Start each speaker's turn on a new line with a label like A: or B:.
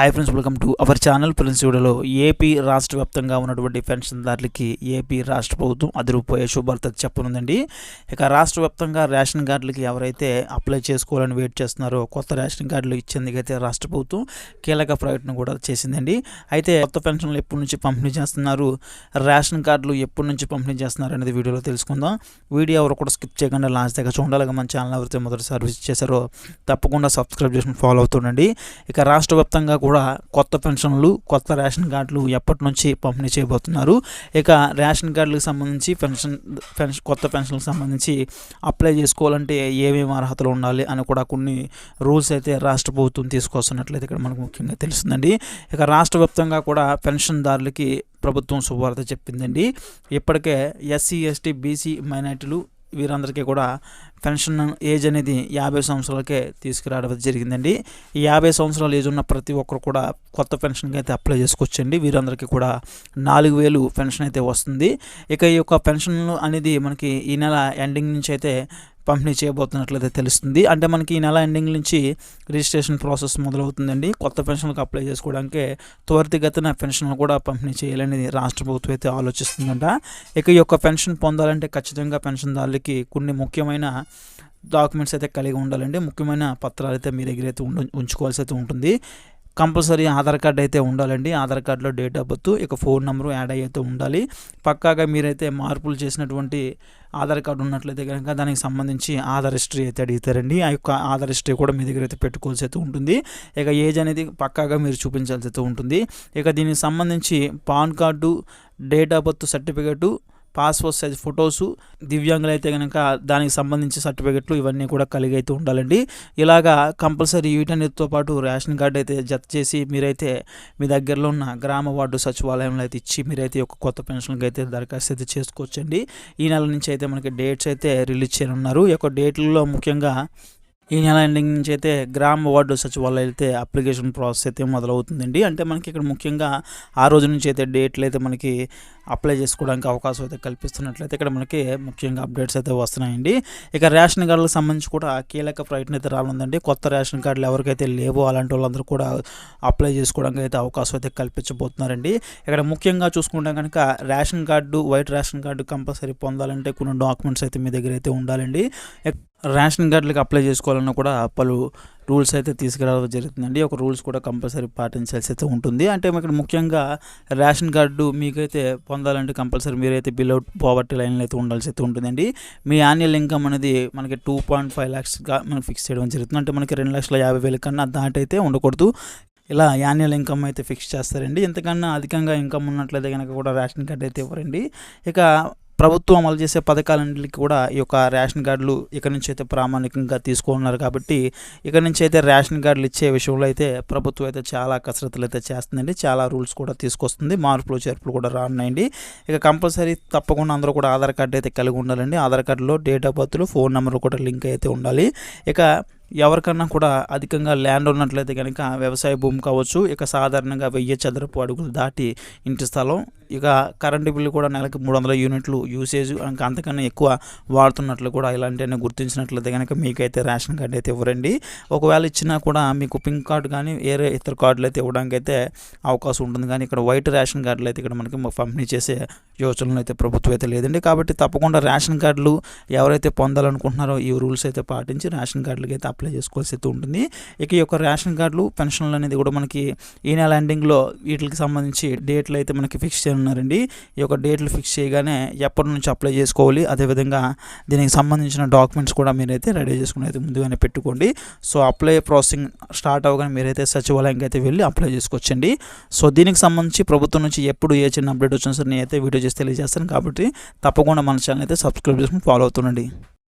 A: Hi friends welcome to our channel friends వీడియోలో AP రాష్ట్ర వ్యాప్తంగా ఉన్నటువంటి పెన్షన్దారులకి ఏపీ రాష్ట్ర ప్రభుత్వం అదిరిపోయే శుభార్త చెప్పనుందండి. ఇక రాష్ట్ర వ్యాప్తంగా రేషన్ కార్డులకి ఎవరైతే అప్లై చేసుకోవాలని వెయిట్ చేస్తున్నారో కొత్త రేషన్ కార్డులు ఇచ్చేందుకైతే రాష్ట్ర ప్రభుత్వం కీలక ప్రకటన కూడా చేసిందండి. అయితే కొత్త పెన్షన్లు ఎప్పటి నుంచి పంపిణీ చేస్తున్నారు? రేషన్ కార్డులు ఎప్పటి నుంచి పంపిణీ చేస్తున్నారు అనేది వీడియోలో తెలుసుకుందాం. వీడియో ఎవరు కూడా స్కిప్ చేయకుండా లాస్ట్ దగ్గర చూడాలి మన ఛానల్ ఎవరైతే మొదటి సర్వీస్ చేశారో తప్పకుండా సబ్స్క్రైబ్ చేసుకుని ఫాలో అవుతుండండి. ఇక రాష్ట్ర వ్యాప్తంగా కూడా కొత్త పెన్షన్లు కొత్త రేషన్ కార్డులు ఎప్పటి నుంచి పంపిణీ చేయబోతున్నారు. ఇక రేషన్ కార్డులకు సంబంధించి పెన్షన్ పెన్షన్ కొత్త పెన్షన్లకు సంబంధించి అప్లై చేసుకోవాలంటే ఏమేమి అర్హతలు ఉండాలి అని కూడా కొన్ని రూల్స్ అయితే రాష్ట్ర ప్రభుత్వం తీసుకొస్తున్నట్లయితే ఇక్కడ మనకు ముఖ్యంగా తెలుస్తుందండి. ఇక రాష్ట్ర వ్యాప్తంగా కూడా పెన్షన్దారులకి ప్రభుత్వం శుభవార్త చెప్పిందండి. ఇప్పటికే ఎస్సీ ఎస్టీ బీసీ మైనార్టీలు వీరందరికీ కూడా పెన్షన్ ఏజ్ అనేది యాభై సంవత్సరాలకే తీసుకురావడం జరిగిందండి. ఈ యాభై సంవత్సరాల ఏజ్ ఉన్న ప్రతి ఒక్కరు కూడా కొత్త పెన్షన్కి అయితే అప్లై చేసుకోవచ్చండి. వీరందరికీ కూడా నాలుగు వేలు పెన్షన్ అయితే వస్తుంది. ఇక ఈ యొక్క పెన్షన్ అనేది మనకి ఈ నెల ఎండింగ్ నుంచి అయితే పంపిణీ చేయబోతున్నట్లయితే తెలుస్తుంది. అంటే మనకి ఈ నెల ఎండింగ్ నుంచి రిజిస్ట్రేషన్ ప్రాసెస్ మొదలవుతుందండి. కొత్త పెన్షన్లకు అప్లై చేసుకోవడానికి త్వరితగతిన పెన్షన్లు కూడా పంపిణీ చేయాలని రాష్ట్ర ప్రభుత్వం అయితే ఆలోచిస్తుందంట. ఇక ఈ యొక్క పెన్షన్ పొందాలంటే ఖచ్చితంగా పెన్షన్దారులకి కొన్ని ముఖ్యమైన డాక్యుమెంట్స్ అయితే కలిగి ఉండాలండి. ముఖ్యమైన పత్రాలు అయితే మీ దగ్గర అయితే ఉండ ఉంచుకోవాల్సి అయితే ఉంటుంది. కంపల్సరీ ఆధార్ కార్డ్ అయితే ఉండాలండి. ఆధార్ కార్డులో డేట్ ఆఫ్ బర్త్ ఇక ఫోన్ నెంబరు యాడ్ అయితే ఉండాలి. పక్కాగా మీరైతే మార్పులు చేసినటువంటి ఆధార్ కార్డు ఉన్నట్లయితే కనుక దానికి సంబంధించి ఆధార్ హిస్టరీ అయితే అడుగుతారండి. ఆ యొక్క ఆధార్ హిస్టరీ కూడా మీ దగ్గర అయితే పెట్టుకోవాల్సి అయితే ఉంటుంది. ఇక ఏజ్ అనేది పక్కాగా మీరు చూపించాల్సి అయితే ఉంటుంది. ఇక దీనికి సంబంధించి PAN card date of birth certificate passport size photos దివ్యాంగులు అయితే కనుక దానికి సంబంధించి సర్టిఫికెట్లు ఇవన్నీ కూడా కలిగి అయితే ఉండాలండి. ఇలాగా కంపల్సరీ వీటన్నిటితో పాటు రేషన్ కార్డు అయితే జత చేసి మీరైతే మీ దగ్గరలో ఉన్న గ్రామ వార్డు సచివాలయంలో అయితే ఇచ్చి మీరైతే ఒక కొత్త పెన్షన్కి అయితే దరఖాస్తు అయితే చేసుకోవచ్చండి. ఈ నెల నుంచి అయితే మనకి డేట్స్ అయితే రిలీజ్ చేయనున్నారు. ఈ యొక్క డేట్లలో ముఖ్యంగా ఈ నెల ఎండింగ్ నుంచి అయితే గ్రామ వార్డు సచివాలయం అయితే అప్లికేషన్ ప్రాసెస్ అయితే మొదలవుతుందండి. అంటే మనకి ఇక్కడ ముఖ్యంగా ఆ రోజు నుంచి అయితే డేట్లు అయితే మనకి అప్లై చేసుకోవడానికి అవకాశం అయితే కల్పిస్తున్నట్లయితే ఇక్కడ మనకి ముఖ్యంగా అప్డేట్స్ అయితే వస్తున్నాయండి. ఇక రేషన్ కార్డులకు సంబంధించి కూడా కీలక ప్రయత్నం అయితే రానుందండి. కొత్త రేషన్ కార్డులు ఎవరికైతే లేవో అలాంటి వాళ్ళందరూ కూడా అప్లై చేసుకోవడానికి అయితే అవకాశం అయితే కల్పించబోతున్నారండి. ఇక్కడ ముఖ్యంగా చూసుకుంటే కనుక ration card white ration card compulsory పొందాలంటే కొన్ని డాక్యుమెంట్స్ అయితే మీ దగ్గర అయితే ఉండాలండి. రేషన్ కార్డులకు అప్లై చేసుకోవాలన్నా కూడా పలు రూల్స్ అయితే తీసుకురావడం జరుగుతుందండి. ఒక రూల్స్ కూడా కంపల్సరీ పాటించాల్సి అయితే ఉంటుంది. అంటే ఇక్కడ ముఖ్యంగా రేషన్ కార్డు మీకైతే పొందాలంటే కంపల్సరీ మీరైతే బిలో పావర్టీ లైన్లో అయితే ఉండాల్సి అయితే ఉంటుందండి. మీ యాన్యువల్ ఇన్కమ్ అనేది మనకి టూ పాయింట్ ఫైవ్ ల్యాక్స్గా మనం ఫిక్స్ చేయడం జరుగుతుంది. అంటే మనకి రెండు లక్షల యాభై వేల కన్నా దాటైతే ఉండకూడదు. ఇలా యాన్యువల్ ఇన్కమ్ అయితే ఫిక్స్ చేస్తారండి. ఎంతకన్నా అధికంగా ఇన్కమ్ ఉన్నట్లయితే కనుక కూడా రేషన్ కార్డు అయితే ఇవ్వరండి. ఇక ప్రభుత్వం అమలు చేసే పథకాలన్నింటికి కూడా ఈ యొక్క రేషన్ కార్డులు ఇక్కడ నుంచి అయితే ప్రామాణికంగా తీసుకున్నారు కాబట్టి ఇక్కడ నుంచి అయితే రేషన్ కార్డులు ఇచ్చే విషయంలో అయితే ప్రభుత్వం అయితే చాలా కసరత్తులు అయితే చేస్తుందండి. చాలా రూల్స్ కూడా తీసుకొస్తుంది. మార్పులు చేర్పులు కూడా రానున్నాయండి. ఇక కంపల్సరీ తప్పకుండా అందరూ కూడా ఆధార్ కార్డు అయితే కలిగి ఉండాలండి. ఆధార్ కార్డులో డేట్ ఆఫ్ బర్త్లు ఫోన్ నెంబర్ కూడా లింక్ అయితే ఉండాలి. ఇక ఎవరికన్నా కూడా అధికంగా ల్యాండ్ ఉన్నట్లయితే కనుక వ్యవసాయ భూమి కావచ్చు ఇక సాధారణంగా వెయ్యి చదరపు అడుగులు దాటి ఇంటి స్థలం ఇక కరెంటు బిల్లు కూడా నెలకి మూడు వందల యూనిట్లు యూసేజ్ ఇంకా అంతకన్నా ఎక్కువ వాడుతున్నట్లు కూడా ఇలాంటివన్నీ గుర్తించినట్లయితే కనుక మీకైతే రేషన్ కార్డు అయితే ఇవ్వరండి. ఒకవేళ ఇచ్చినా కూడా మీకు పింక్ కార్డు కానీ వేరే ఇతర కార్డులు అయితే ఇవ్వడానికి అయితే అవకాశం ఉంటుంది. కానీ ఇక్కడ వైట్ రేషన్ కార్డులు అయితే ఇక్కడ మనకి పంపిణీ చేసే యోచనలు అయితే ప్రభుత్వం అయితే లేదండి. కాబట్టి తప్పకుండా రేషన్ కార్డులు ఎవరైతే పొందాలనుకుంటున్నారో ఈ రూల్స్ అయితే పాటించి రేషన్ కార్డులకి అయితే అప్లై చేసుకోవాల్సి అయితే ఉంటుంది. ఇక ఈ యొక్క రేషన్ కార్డులు పెన్షన్లు అనేది కూడా మనకి ఈ నెల ఎండింగ్లో వీటికి సంబంధించి డేట్లు అయితే మనకి ఫిక్స్ చేయనున్నారండి. ఈ యొక్క డేట్లు ఫిక్స్ చేయగానే ఎప్పటి నుంచి అప్లై చేసుకోవాలి అదేవిధంగా దీనికి సంబంధించిన డాక్యుమెంట్స్ కూడా మీరైతే రెడీ చేసుకుని అయితే ముందుగానే పెట్టుకోండి. సో అప్లై ప్రాసెసింగ్ స్టార్ట్ అవ్వగానే మీరైతే సచివాలయంకి అయితే వెళ్ళి అప్లై చేసుకోవచ్చండి. సో దీనికి సంబంధించి ప్రభుత్వం నుంచి ఎప్పుడు ఏ చిన్న అప్డేట్ వచ్చినా సరే నేనైతే వీడియో చేసి తెలియజేస్తాను కాబట్టి తప్పకుండా మన ఛానల్ అయితే సబ్స్క్రైబ్ చేసుకుని ఫాలో అవుతుండండి.